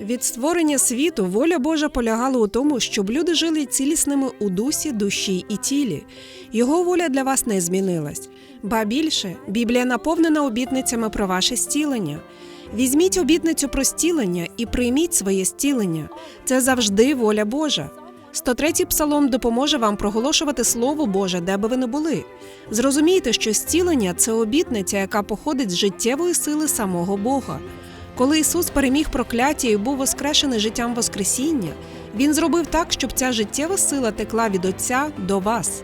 Від створення світу воля Божа полягала у тому, щоб люди жили цілісними у дусі, душі і тілі. Його воля для вас не змінилась. Ба більше, Біблія наповнена обітницями про ваше зцілення. Візьміть обітницю про зцілення і прийміть своє зцілення. Це завжди воля Божа. 103-й псалом допоможе вам проголошувати Слово Боже, де би ви не були. Зрозумійте, що зцілення це обітниця, яка походить з життєвої сили самого Бога. Коли Ісус переміг прокляття і був воскрешений життям Воскресіння, Він зробив так, щоб ця життєва сила текла від Отця до вас.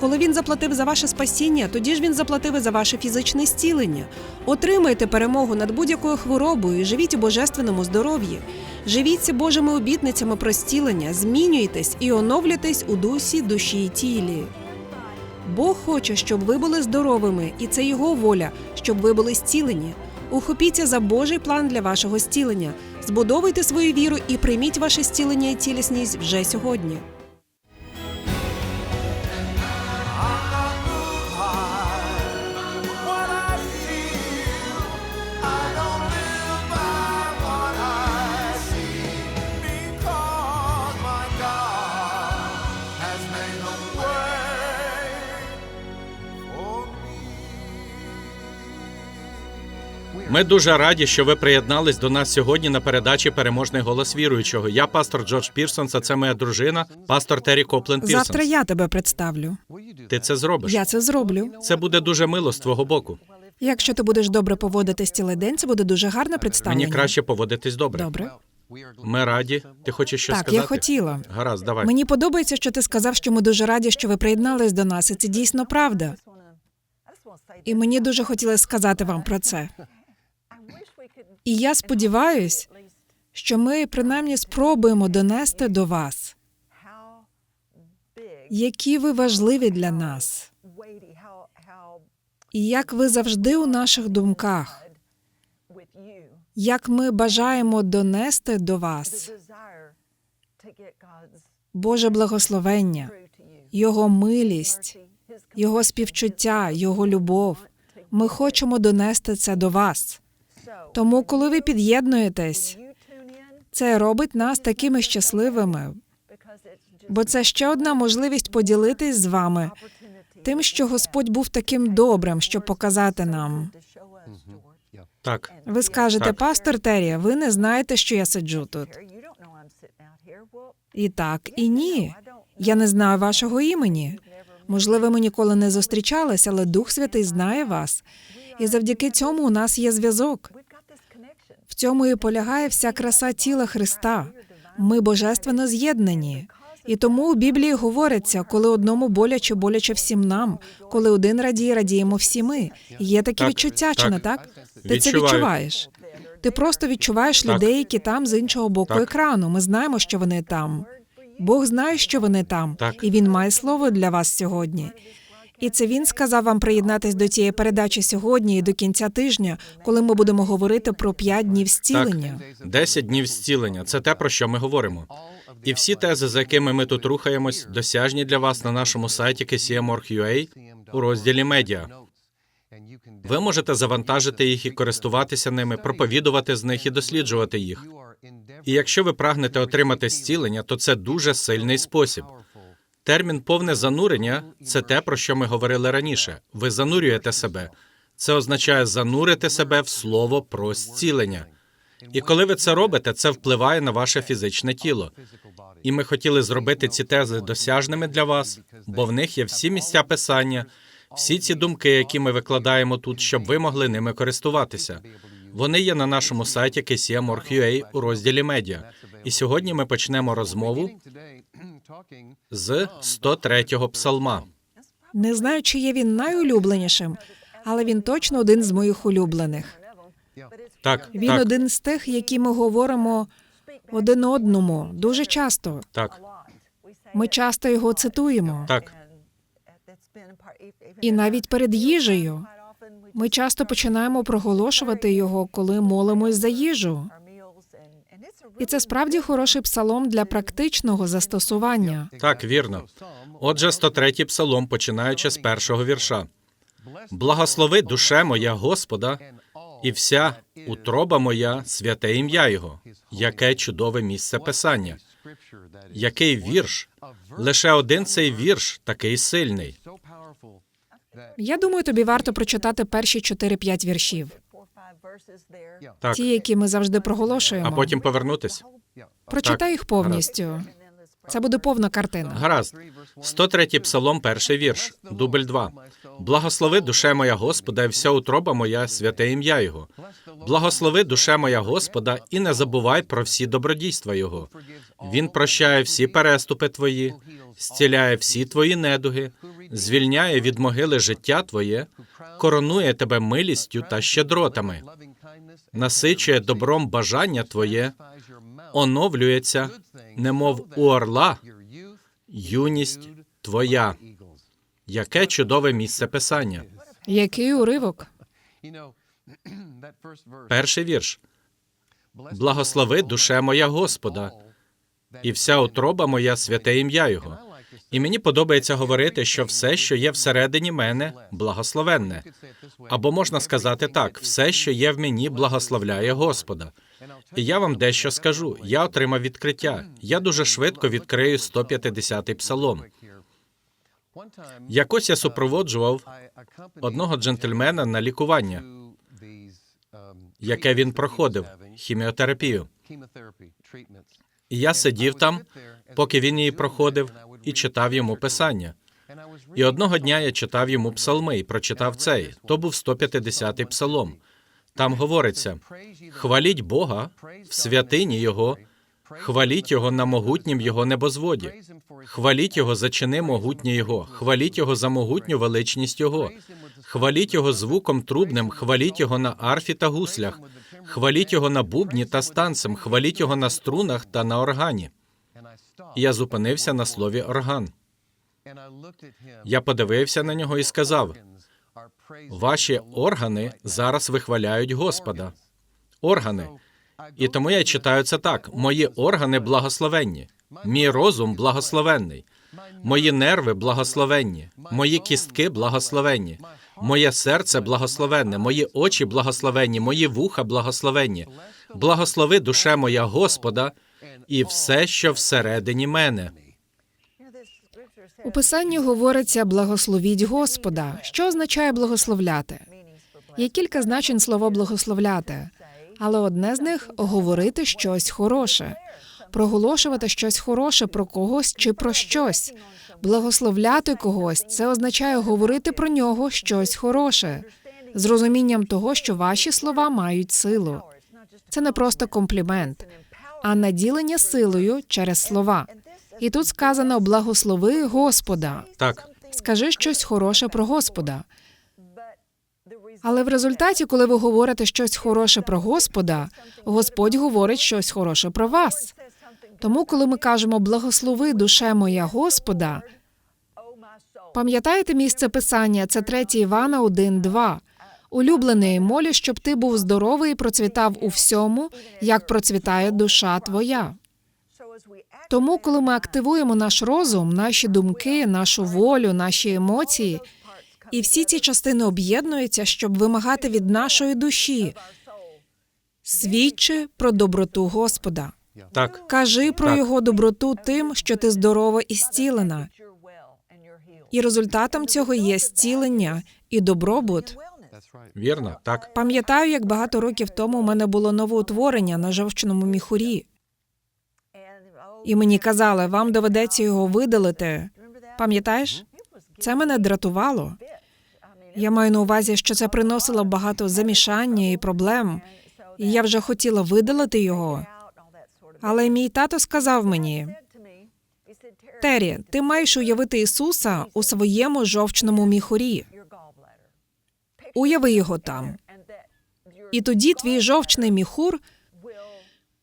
Коли він заплатив за ваше спасіння, тоді ж він заплатив і за ваше фізичне зцілення. Отримайте перемогу над будь-якою хворобою і живіть у божественному здоров'ї. Живіться Божими обітницями про зцілення, змінюйтесь і оновлюйтесь у дусі, душі і тілі. Бог хоче, щоб ви були здоровими, і це його воля, щоб ви були зцілені. Ухопіться за Божий план для вашого зцілення, збудовуйте свою віру і прийміть ваше зцілення і цілісність вже сьогодні. Ми дуже раді, що ви приєднались до нас сьогодні на передачі Переможний голос віруючого. Я пастор Джордж Пірсонс, а це моя дружина, пастор Террі Копленд Пірсонс. Завтра я тебе представлю. Ти це зробиш. Я це зроблю. Це буде дуже мило з твого боку. Якщо ти будеш добре поводитись цілий день, це буде дуже гарне представлення. Мені краще поводитись добре. Добре. Ми раді. Ти хочеш щось так, сказати? я хотіла. Гаразд, давай. Мені подобається, що ти сказав, що ми дуже раді, що ви приєднались до нас, і це дійсно правда. І мені дуже хотілося сказати вам про це. І я сподіваюсь, що ми принаймні спробуємо донести до вас, які ви важливі для нас, і як ви завжди у наших думках, як ми бажаємо донести до вас Боже благословення, Його милість, Його співчуття, Його любов. Ми хочемо донести це до вас. Тому, коли ви під'єднуєтесь, це робить нас такими щасливими, бо це ще одна можливість поділитись з вами тим, що Господь був таким добрим, щоб показати нам. Так. Ви скажете, Так. пастор Террі, ви не знаєте, що я сиджу тут. І так, і ні. Я не знаю вашого імені. Можливо, ми ніколи не зустрічались, але Дух Святий знає вас. І завдяки цьому у нас є зв'язок. Цьому і полягає вся краса тіла Христа. Ми божественно з'єднані. І тому у Біблії говориться, коли одному боляче, боляче всім нам, коли один радіє, радіємо всі ми. Є такі Так, відчуття, чи так. не так? Ти це відчуваєш. Ти просто відчуваєш Так. людей, які там з іншого боку Так. екрану. Ми знаємо, що вони там. Бог знає, що вони там, Так. і він має слово для вас сьогодні. І це він сказав вам приєднатись до цієї передачі сьогодні і до кінця тижня, коли ми будемо говорити про п'ять днів зцілення. Десять днів зцілення це те, про що ми говоримо. І всі тези, за якими ми тут рухаємось, досяжні для вас на нашому сайті KCM.org.ua у розділі медіа. Ви можете завантажити їх і користуватися ними, проповідувати з них і досліджувати їх. І якщо ви прагнете отримати зцілення, то це дуже сильний спосіб. Термін повне занурення це те, про що ми говорили раніше. Ви занурюєте себе. Це означає занурити себе в слово про зцілення. І коли ви це робите, це впливає на ваше фізичне тіло. І ми хотіли зробити ці тези досяжними для вас, бо в них є всі місця писання, всі ці думки, які ми викладаємо тут, щоб ви могли ними користуватися. Вони є на нашому сайті KCM.org.ua у розділі медіа. І сьогодні ми почнемо розмову з 103-го псалма. Не знаю, чи є він найулюбленішим, але він точно один з моїх улюблених. Так, Він так, один з тих, які ми говоримо один одному дуже часто. так, Ми часто його цитуємо. так. І навіть перед їжею ми часто починаємо проголошувати його, коли молимось за їжу. І це справді хороший псалом для практичного застосування. Так, вірно. Отже, 103-й псалом, починаючи з першого вірша. Благослови душе моя Господа, І вся утроба моя святе ім'я Його. Яке чудове місце писання. Який вірш? Лише один цей вірш такий сильний. Я думаю, тобі варто прочитати перші 4-5 віршів, Так, ті, які ми завжди проголошуємо. а потім повернутись. Прочитай їх повністю. Це буде повна картина. Гаразд. 103-й псалом, перший вірш, дубль 2. Благослови душе моя Господа, і вся утроба моя, святе ім'я Його. Благослови душе моя Господа, і не забувай про всі добродійства Його. Він прощає всі переступи твої, зціляє всі твої недуги, звільняє від могили життя твоє, коронує тебе милістю та щедротами, насичує добром бажання твоє, оновлюється, немов у орла, юність твоя. Яке чудове місце писання. Який уривок? Перший вірш. Благослови душе моя Господа, і вся утроба моя святе ім'я Його. І мені подобається говорити, що все, що є всередині мене, благословенне. Або можна сказати так: все, що є в мені, благословляє Господа. І я вам дещо скажу. Я отримав відкриття. Я дуже швидко відкрию 150-й псалом. Якось я супроводжував одного джентльмена на лікування, яке він проходив хіміотерапію. І я сидів там, поки він її проходив, і читав йому писання. І одного дня я читав йому псалми і прочитав цей. То був 150-й псалом. Там говориться: хваліть Бога в святині Його, хваліть Його на могутнім Його небозводі, хваліть Його за чини могутні Його, хваліть Його за могутню величність Його, хваліть Його звуком трубним, хваліть Його на арфі та гуслях, хваліть Його на бубні та станцем, хваліть Його на струнах та на органі. І я зупинився на слові орган. Я подивився на нього і сказав: Ваші органи зараз вихваляють Господа. Органи. І тому я читаю це так: мої органи благословенні, мій розум благословенний, мої нерви благословенні, мої кістки благословенні, моє серце благословенне, мої очі благословенні, мої вуха благословенні. Благослови душе моя Господа і все, що всередині мене. У писанні говориться благословіть Господа. Що означає благословляти? Є кілька значень слова благословляти, але одне з них говорити щось хороше, проголошувати щось хороше про когось чи про щось. Благословляти когось це означає говорити про нього щось хороше, з розумінням того, що ваші слова мають силу. Це не просто комплімент, а наділення силою через слова. І тут сказано благослови Господа. Так, Скажи щось хороше про Господа. Але в результаті, коли ви говорите щось хороше про Господа, Господь говорить щось хороше про вас. Тому, коли ми кажемо благослови душе моя Господа, пам'ятаєте місце писання? Це 3 Івана 1.2. Улюблений, молю, щоб ти був здоровий і процвітав у всьому, як процвітає душа твоя. Тому, коли ми активуємо наш розум, наші думки, нашу волю, наші емоції, і всі ці частини об'єднуються, щоб вимагати від нашої душі, свідчи про доброту Господа. так, Кажи про Так. його доброту тим, що ти здорова і зцілена. І результатом цього є зцілення і добробут. вірно, так. Пам'ятаю, як багато років тому у мене було новоутворення на жовчному міхурі, і мені казали, вам доведеться його видалити. Пам'ятаєш? Це мене дратувало. Я маю на увазі, що це приносило багато замішання і проблем, і я вже хотіла видалити його. Але мій тато сказав мені: Террі, ти маєш уявити Ісуса у своєму жовчному міхурі. Уяви його там. І тоді твій жовчний міхур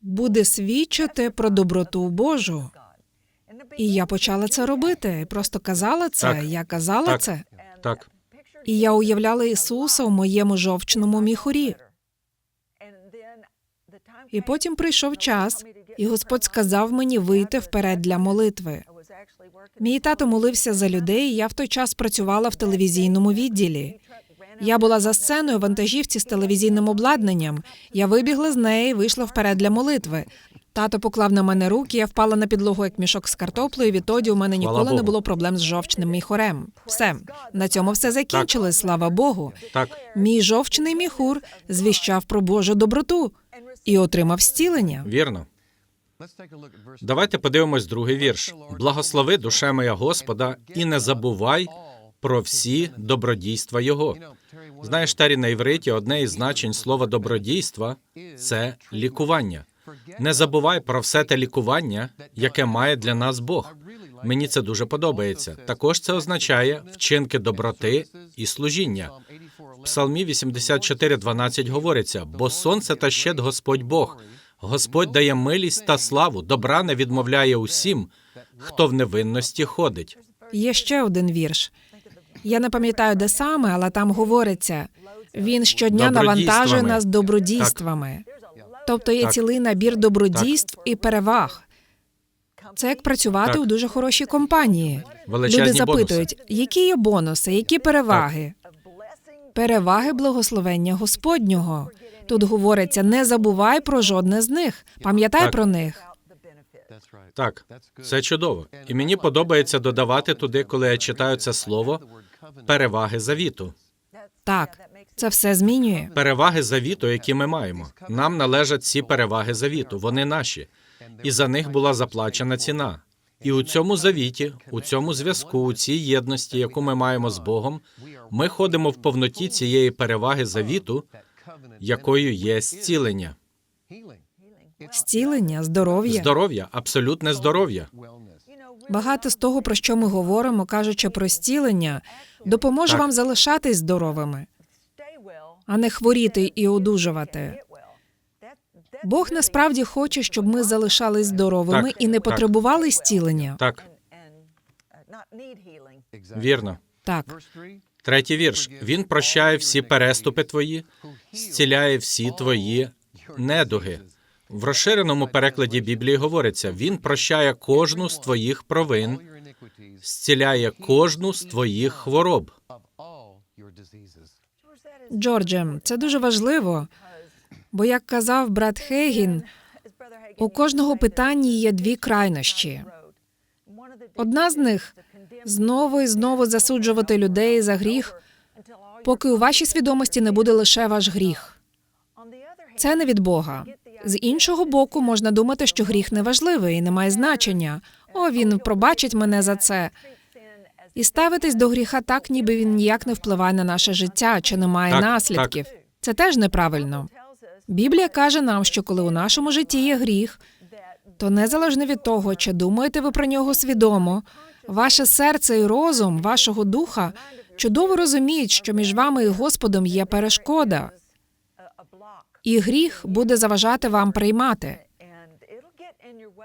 буде свідчити про доброту Божу. І я почала це робити. Просто казала це. Так. Я казала Так. це. Так, І я уявляла Ісуса у моєму жовчному міхурі. І потім прийшов час, і Господь сказав мені вийти вперед для молитви. Мій тато молився за людей. і Я в той час працювала в телевізійному відділі. Я була за сценою вантажівці з телевізійним обладнанням. Я вибігла з неї і вийшла вперед для молитви. Тато поклав на мене руки, я впала на підлогу як мішок з картоплею. Відтоді у мене ніколи не було проблем з жовчним міхурем. Все на цьому все закінчилось. Слава Богу. Так, Мій жовчний міхур звіщав про Божу доброту і отримав зцілення. вірно. Давайте подивимось другий вірш. Благослови душе моя Господа, і не забувай про всі добродійства Його. Знаєш, Террі, на івриті одне із значень слова добродійства це лікування. Не забувай про все те лікування, яке має для нас Бог. Мені це дуже подобається. Також це означає вчинки доброти і служіння. В Псалмі 84.12 говориться: бо сонце та щит Господь Бог. Господь дає милість та славу, добра не відмовляє усім, хто в невинності ходить. Є ще один вірш. Я не пам'ятаю, де саме, але там говориться: він щодня навантажує нас добродійствами. Тобто є Так. цілий набір добродійств і переваг. Це як працювати Так. у дуже хорошій компанії. Величезні Люди запитують, які є бонуси, які переваги. Переваги благословення Господнього. Тут говориться: не забувай про жодне з них. Пам'ятай Так. про них. Так, це чудово. І мені подобається додавати туди, коли я читаю це слово переваги завіту. Так, це все змінює. Переваги завіту, які ми маємо. Нам належать ці переваги завіту. Вони наші, і за них була заплачена ціна. І у цьому завіті, у цьому зв'язку, у цій єдності, яку ми маємо з Богом, ми ходимо в повноті цієї переваги завіту, якою є зцілення, Зцілення, здоров'я. здоров'я, абсолютне здоров'я. Багато з того, про що ми говоримо, кажучи про зцілення, допоможе Так. вам залишатись здоровими, а не хворіти і одужувати. Бог насправді хоче, щоб ми залишались здоровими Так, і не так. потребували зцілення. Так, вірно. Так, Третій вірш. Він прощає всі переступи твої, зціляє всі твої недуги. В розширеному перекладі Біблії говориться: Він прощає кожну з твоїх провин, зціляє кожну з твоїх хвороб. Джордже, це дуже важливо, бо як казав брат Хейгін, у кожного питання є дві крайнощі. Одна з них знову і знову засуджувати людей за гріх, поки у вашій свідомості не буде лише ваш гріх. Це не від Бога. З іншого боку, можна думати, що гріх не важливий і не має значення. О, він пробачить мене за це. І ставитись до гріха так, ніби він ніяк не впливає на наше життя чи не має Так, наслідків. Це теж неправильно. Біблія каже нам, що коли у нашому житті є гріх, то незалежно від того, чи думаєте ви про нього свідомо, ваше серце і розум вашого духа чудово розуміють, що між вами і Господом є перешкода, і гріх буде заважати вам приймати.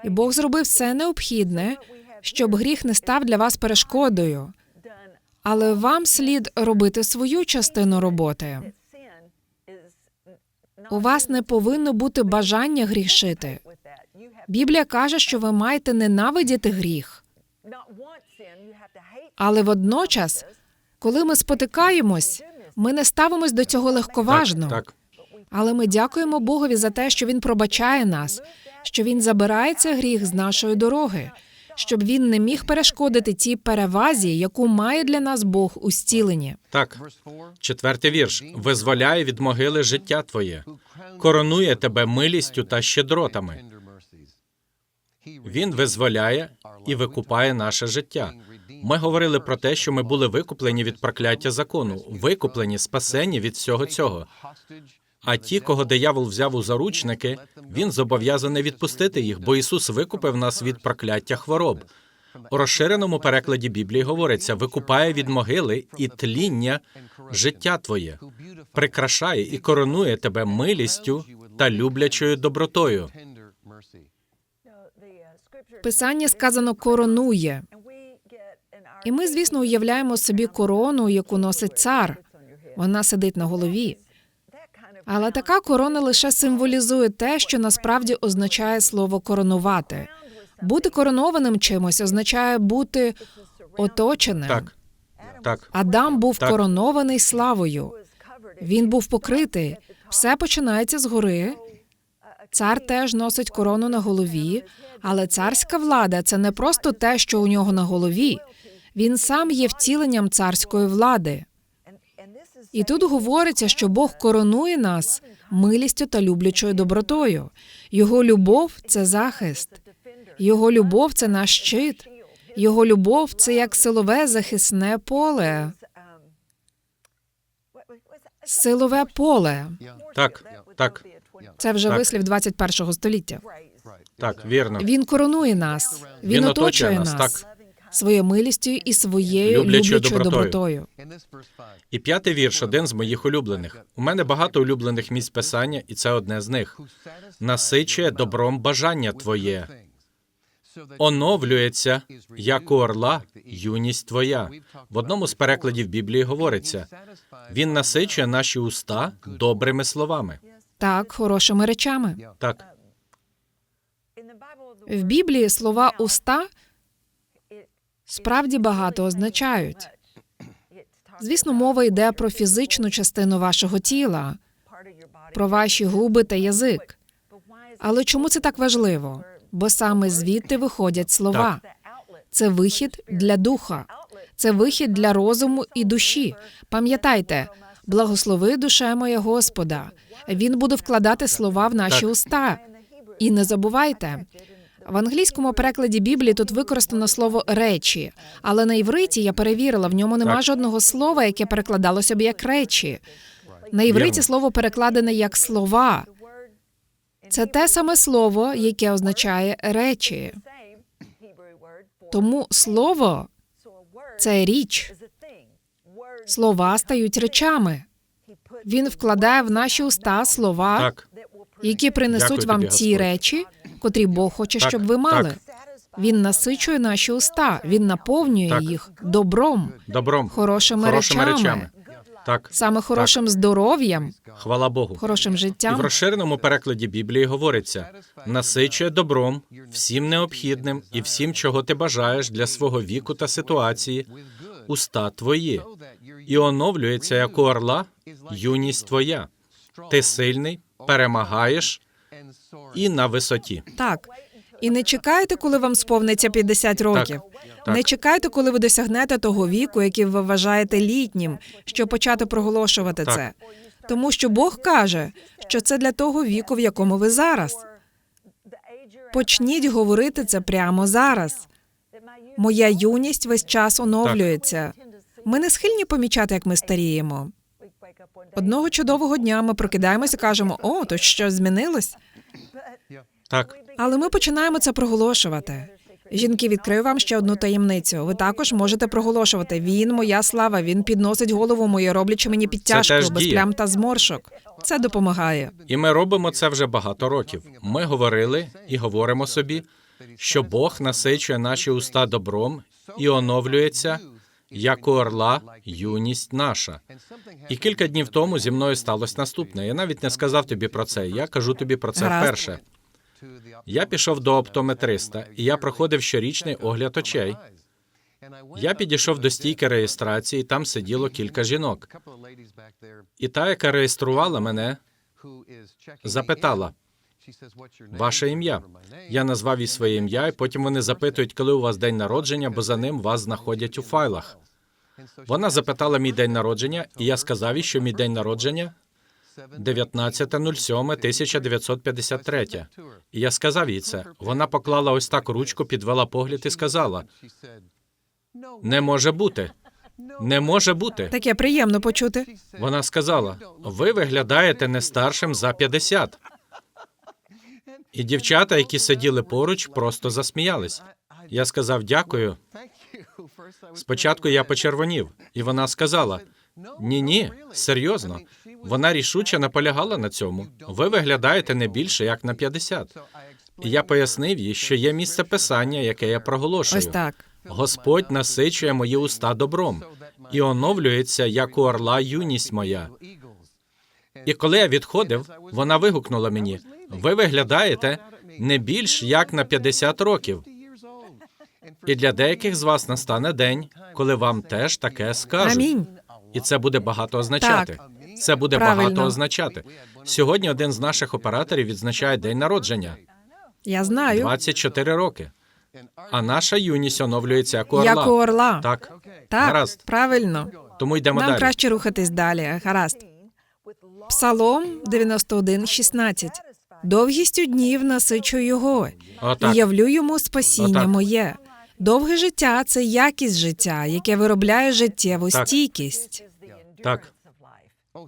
І Бог зробив все необхідне, щоб гріх не став для вас перешкодою. Але вам слід робити свою частину роботи. У вас не повинно бути бажання грішити. Біблія каже, що ви маєте ненавидіти гріх. Але водночас, коли ми спотикаємось, ми не ставимось до цього легковажно. Так, так. Але ми дякуємо Богові за те, що він пробачає нас, що він забирає цей гріх з нашої дороги, щоб він не міг перешкодити тій перевазі, яку має для нас Бог у зціленні. Так, четвертий вірш. Визволяє від могили життя твоє, коронує тебе милістю та щедротами. Він визволяє і викупає наше життя. Ми говорили про те, що ми були викуплені від прокляття закону, викуплені, спасені від всього цього. А ті, кого диявол взяв у заручники, він зобов'язаний відпустити їх, бо Ісус викупив нас від прокляття хвороб. У розширеному перекладі Біблії говориться: викупає від могили і тління життя твоє, прикрашає і коронує тебе милістю та люблячою добротою. Писання сказано коронує. І ми, звісно, уявляємо собі корону, яку носить цар. Вона сидить на голові. Але така корона лише символізує те, що насправді означає слово коронувати. Бути коронованим чимось означає бути оточеним. Так, так, Адам був Так. коронований славою. Він був покритий. Все починається згори. Цар теж носить корону на голові, але царська влада це не просто те, що у нього на голові. Він сам є втіленням царської влади. І тут говориться, що Бог коронує нас милістю та люблячою добротою. Його любов це захист, його любов це наш щит, його любов це як силове захисне поле. Силове поле. Так, так, Це вже Так. вислів 21 століття. так, вірно. Він коронує нас, він, Він оточує нас, нас, своєю милістю і своєю Люблячою добротою. добротою. І п'ятий вірш один з моїх улюблених. У мене багато улюблених місць писання, і це одне з них. Насичує добром бажання твоє, оновлюється, як у орла, юність твоя. В одному з перекладів Біблії говориться: він насичує наші уста добрими словами. Так, хорошими речами. Так, В Біблії слова уста справді багато означають. Звісно, мова йде про фізичну частину вашого тіла, про ваші губи та язик. Але чому це так важливо? Бо саме звідти виходять слова. Це вихід для духа, це вихід для розуму і душі. Пам'ятайте, благослови душе моя Господа. Він буде вкладати слова в наші Так. уста. І не забувайте. В англійському перекладі Біблії тут використано слово речі, але на івриті я перевірила, в ньому нема жодного слова, яке перекладалося б як речі. На івриті слово перекладене як слова. Це те саме слово, яке означає речі. Тому слово це річ. Слова стають речами. Він вкладає в наші уста слова, так, які принесуть Дякую вам тобі, Господь. речі, котрі Бог хоче, Так, щоб ви мали. так. Він насичує наші уста, він наповнює Так. їх добром, добром, хорошими, хорошими речами, речами. Так, саме хорошим здоров'ям, хвала Богу. хорошим І в розширеному перекладі Біблії говориться: насичує добром, всім необхідним і всім, чого ти бажаєш для свого віку та ситуації, уста твої, і оновлюється, як у орла, юність твоя. Ти сильний, перемагаєш і на висоті. Так. І не чекайте, коли вам сповниться 50 років. так. Не чекайте, коли ви досягнете того віку, який ви вважаєте літнім, щоб почати проголошувати Так. це. Тому що Бог каже, що це для того віку, в якому ви зараз. Почніть говорити це прямо зараз. Моя юність весь час оновлюється. Ми не схильні помічати, як ми старіємо. Одного чудового дня ми прокидаємося і кажемо: о, то що змінилось? Так, Але ми починаємо це проголошувати. Жінки, відкрию вам ще одну таємницю. Ви також можете проголошувати. Він моя слава. Він підносить голову мою, роблячи мені підтяжку без діє. плям та зморшок. Це допомагає. і ми робимо це вже багато років. Ми говорили і говоримо собі, що Бог насичує наші уста добром і оновлюється, як у орла, юність наша. І кілька днів тому зі мною сталося наступне. Я навіть не сказав тобі про це. Я кажу тобі про це вперше. Я пішов до оптометриста, і я проходив щорічний огляд очей. Я підійшов до стійки реєстрації, там сиділо кілька жінок. І та, яка реєструвала мене, запитала, ваше ім'я. Я назвав їй своє ім'я, і потім вони запитують, коли у вас день народження, бо за ним вас знаходять у файлах. Вона запитала мій день народження, і я сказав їй, що мій день народження 19.07.1953. І я сказав їй це. Вона поклала ось так ручку, підвела погляд і сказала: Не може бути. Не може бути. Таке приємно почути. Вона сказала: ви виглядаєте не старшим за 50. І дівчата, які сиділи поруч, просто засміялись. Я сказав дякую. Спочатку я почервонів, і вона сказала: Ні, ні, серйозно. Вона рішуче наполягала на цьому. Ви виглядаєте не більше як на 50. І я пояснив їй, що є місце писання, яке я проголошую. Ось так. Господь насичує мої уста добром і оновлюється, як у орла юність моя. І коли я відходив, вона вигукнула мені: ви виглядаєте не більш як на 50 років. І для деяких з вас настане день, коли вам теж таке скажуть. Амінь. І це буде багато означати. Так. Це буде Правильно. багато означати. Сьогодні один з наших операторів відзначає день народження Я знаю. 24 роки. А наша юність оновлюється як у орла. Як у орла. Так. Так, Гаразд. правильно. Тому йдемо Нам далі. краще рухатись далі. Гаразд. Псалом 91, 16. Довгістю днів насичу його, Отак. і явлю йому спасіння Отак. моє. Довге життя це якість життя, яке виробляє життєву Так. стійкість. Так.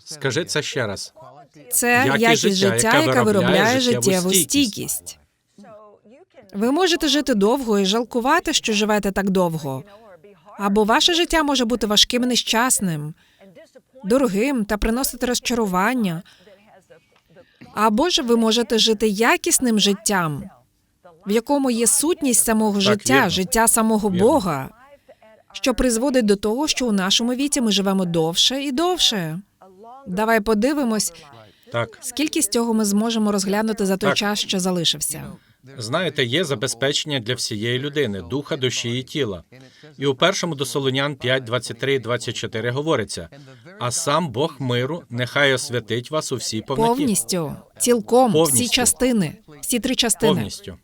Скажи це ще раз. Це Якість якість життя, яка виробляє життєву стійкість. Ви можете жити довго і жалкувати, що живете так довго. Або ваше життя може бути важким і нещасним, дорогим та приносити розчарування. Або ж ви можете жити якісним життям, в якому є сутність самого життя, вірно. життя самого Вірно. Бога, що призводить до того, що у нашому віці ми живемо довше і довше. Давай подивимось, Так. скільки з цього ми зможемо розглянути за той Так. час, що залишився. Знаєте, є забезпечення для всієї людини, духа, душі і тіла. І у першому до Солонян 5, 23 і 24 говориться: а сам Бог миру нехай освятить вас у всій повноті. Повністю, цілком, всі частини, всі три частини. Повністю.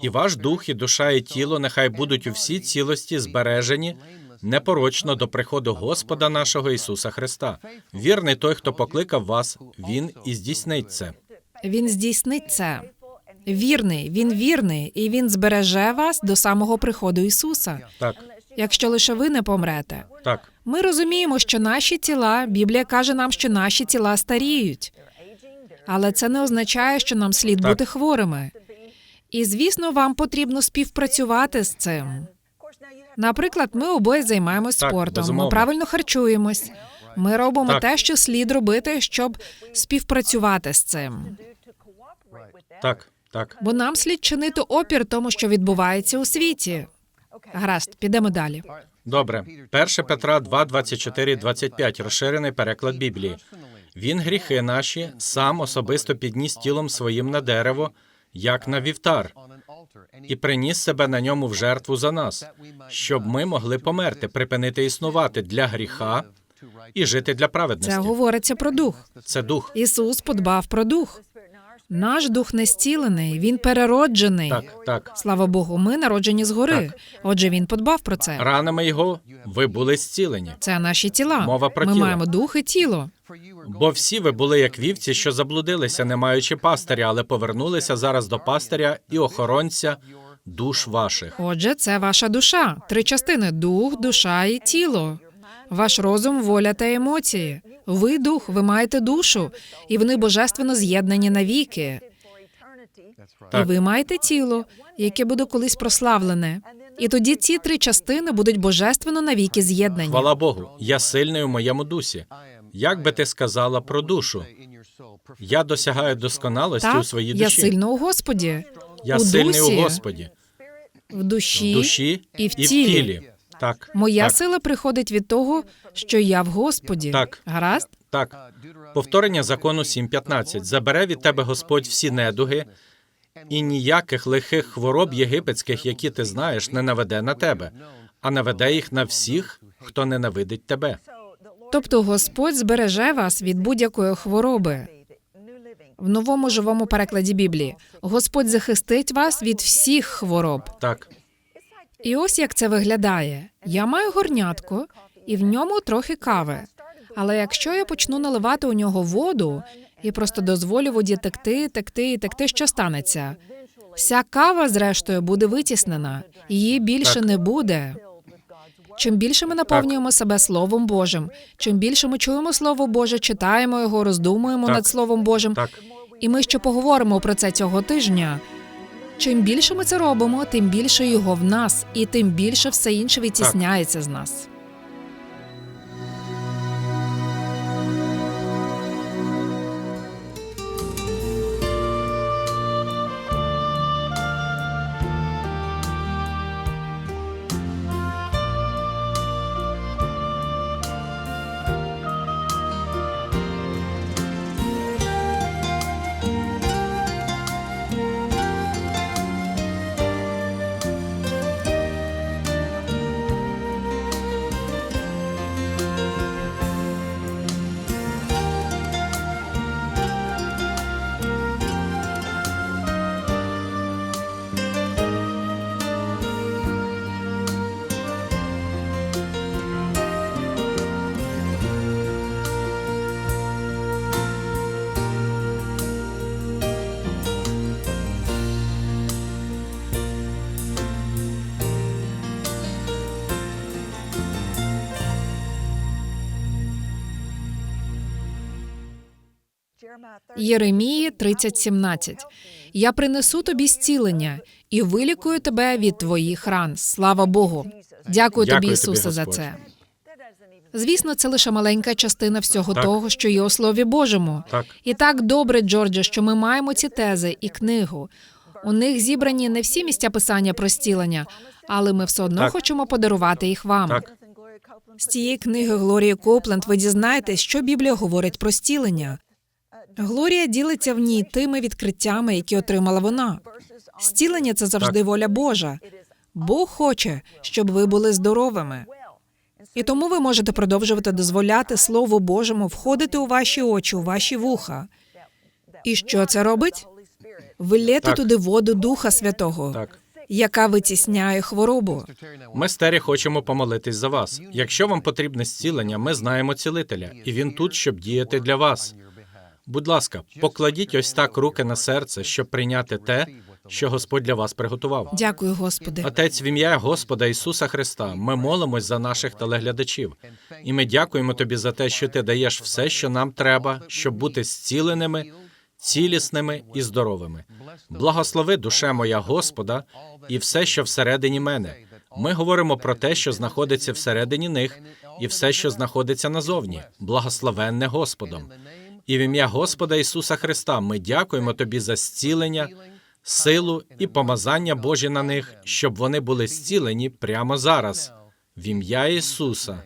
І ваш дух, і душа, і тіло нехай будуть у всій цілості збережені непорочно до приходу Господа нашого Ісуса Христа. Вірний той, хто покликав вас, він і здійснить це. Він здійснить це. Вірний, він вірний, і він збереже вас до самого приходу Ісуса. Так, Якщо лише ви не помрете. так, Ми розуміємо, що наші тіла, Біблія каже нам, що наші тіла старіють. Але це не означає, що нам слід Так. бути хворими. І звісно, вам потрібно співпрацювати з цим. Наприклад, ми обоє займаємось Так, спортом, ми правильно харчуємось. Ми робимо Так. те, що слід робити, щоб співпрацювати з цим. так, так. Бо нам слід чинити опір тому, що відбувається у світі. Гаразд, підемо далі. Добре. 1 Петра 2, 24, 25. Розширений переклад Біблії. Він гріхи наші сам особисто підніс тілом своїм на дерево, як на вівтар, і приніс себе на ньому в жертву за нас, щоб ми могли померти, припинити існувати для гріха і жити для праведності. Це говориться про дух. Це дух. Ісус подбав про дух. Наш дух не зцілений, він перероджений. Так, так. Слава Богу, ми народжені згори. Так. Отже, він подбав про це. Ранами його ви були зцілені. Це наші тіла. Мова про Ми тіло. маємо дух і тіло. Бо всі ви були як вівці, що заблудилися, не маючи пастиря, але повернулися зараз до пастиря і охоронця душ ваших. Отже, це ваша душа. Три частини: дух, душа і тіло. Ваш розум, воля та емоції. Ви дух, ви маєте душу, і вони божественно з'єднані навіки. І ви маєте тіло, яке буде колись прославлене. І тоді ці три частини будуть божественно навіки з'єднані. Хвала Богу, я сильний у моєму дусі. Як би ти сказала про душу? Я досягаю досконалості у Так, своїй я сильно у Господі, Я у сильний дусі, у Господі, в душі, в душі і в тілі. Так, Моя так, сила приходить від того, що я в Господі. Так. Гаразд? так. Повторення закону 7.15. Забере від тебе Господь всі недуги, і ніяких лихих хвороб єгипетських, які ти знаєш, не наведе на тебе, а наведе їх на всіх, хто ненавидить тебе. Тобто Господь збереже вас від будь-якої хвороби. В новому живому перекладі Біблії Господь захистить вас від всіх хвороб. Так, І ось як це виглядає: я маю горнятко, і в ньому трохи кави. Але якщо я почну наливати у нього воду і просто дозволю воді текти, текти і текти, що станеться? Вся кава, зрештою, буде витіснена, її більше Так. не буде. Чим більше ми наповнюємо себе Словом Божим, чим більше ми чуємо Слово Боже, читаємо його, роздумуємо Так. над Словом Божим, так, і ми ще поговоримо про це цього тижня. Чим більше ми це робимо, тим більше його в нас, і тим більше все інше відтісняється з нас. Єремії 30.17. Я принесу тобі зцілення і вилікую тебе від твоїх ран. Слава Богу. Дякую, тобі, Дякую тобі, Ісусе, за Господь. це. Звісно, це лише маленька частина всього Так. того, що є у Слові Божому. Так. І так добре, Джордже, що ми маємо ці тези і книгу. У них зібрані не всі місця писання про зцілення, але ми все одно Так. хочемо подарувати їх вам. Так. З цієї книги Глорії Копленд ви дізнаєтесь, що Біблія говорить про стілення. Глорія ділиться в ній тими відкриттями, які отримала вона. Стілення це завжди Так. воля Божа. Бог хоче, щоб ви були здоровими. І тому ви можете продовжувати дозволяти Слову Божому входити у ваші очі, у ваші вуха. І що це робить? Ви лєте туди воду Духа Святого, Так. яка витісняє хворобу. Ми з Тері хочемо помолитись за вас. Якщо вам потрібне зцілення, ми знаємо цілителя, і він тут, щоб діяти для вас. Будь ласка, покладіть ось так руки на серце, щоб прийняти те, що Господь для вас приготував. Дякую, Господи. Отець, в ім'я Господа Ісуса Христа, ми молимось за наших телеглядачів, і ми дякуємо тобі за те, що ти даєш все, що нам треба, щоб бути зціленими, цілісними і здоровими. Благослови душе моя Господа і все, що всередині мене. Ми говоримо про те, що знаходиться всередині них, і все, що знаходиться назовні. Благословенне Господом. І в ім'я Господа Ісуса Христа ми дякуємо тобі за зцілення, силу і помазання Божі на них, щоб вони були зцілені прямо зараз. В ім'я Ісуса.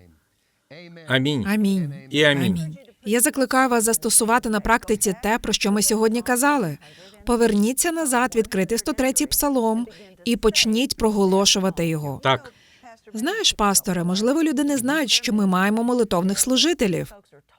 Амінь. Амінь. І амінь. Я закликаю вас застосувати на практиці те, про що ми сьогодні казали. Поверніться назад, відкрити 103-й псалом і почніть проголошувати його. Так, Знаєш, пасторе, можливо, люди не знають, що ми маємо молитовних служителів.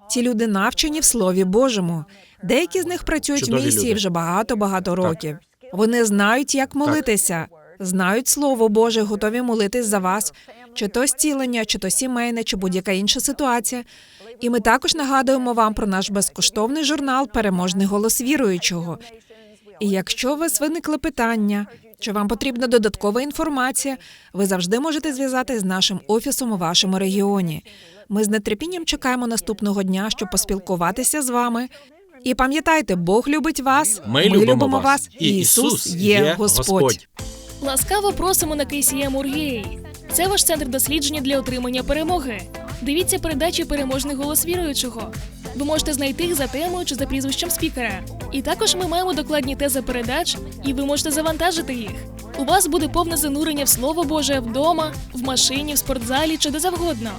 Ці люди навчені в Слові Божому. Деякі з них працюють в місії люди. вже багато-багато років. Вони знають, як молитися, знають Слово Боже, готові молитись за вас, чи то зцілення, чи то сімейне, чи будь-яка інша ситуація. І ми також нагадуємо вам про наш безкоштовний журнал Переможний голос віруючого. І якщо у вас виникли питання, чи вам потрібна додаткова інформація, ви завжди можете зв'язатись з нашим офісом у вашому регіоні. Ми з нетерпінням чекаємо наступного дня, щоб поспілкуватися з вами. І пам'ятайте, Бог любить вас. ми, любимо вас, і Ісус є Господь. Ласкаво просимо на KCM Ургей. Це ваш центр дослідження для отримання перемоги. Дивіться передачі Переможний голос віруючого. Ви можете знайти їх за темою чи за прізвищем спікера. І також ми маємо докладні тези передач, і ви можете завантажити їх. У вас буде повне занурення в Слово Боже вдома, в машині, в спортзалі чи де завгодно.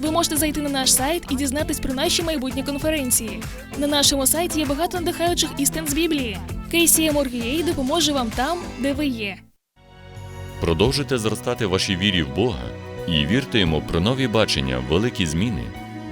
Ви можете зайти на наш сайт і дізнатись про наші майбутні конференції. На нашому сайті є багато надихаючих істин з Біблії. KCM Ургей допоможе вам там, де ви є. Продовжуйте зростати в вашій вірі в Бога і вірте йому про нові бачення, великі зміни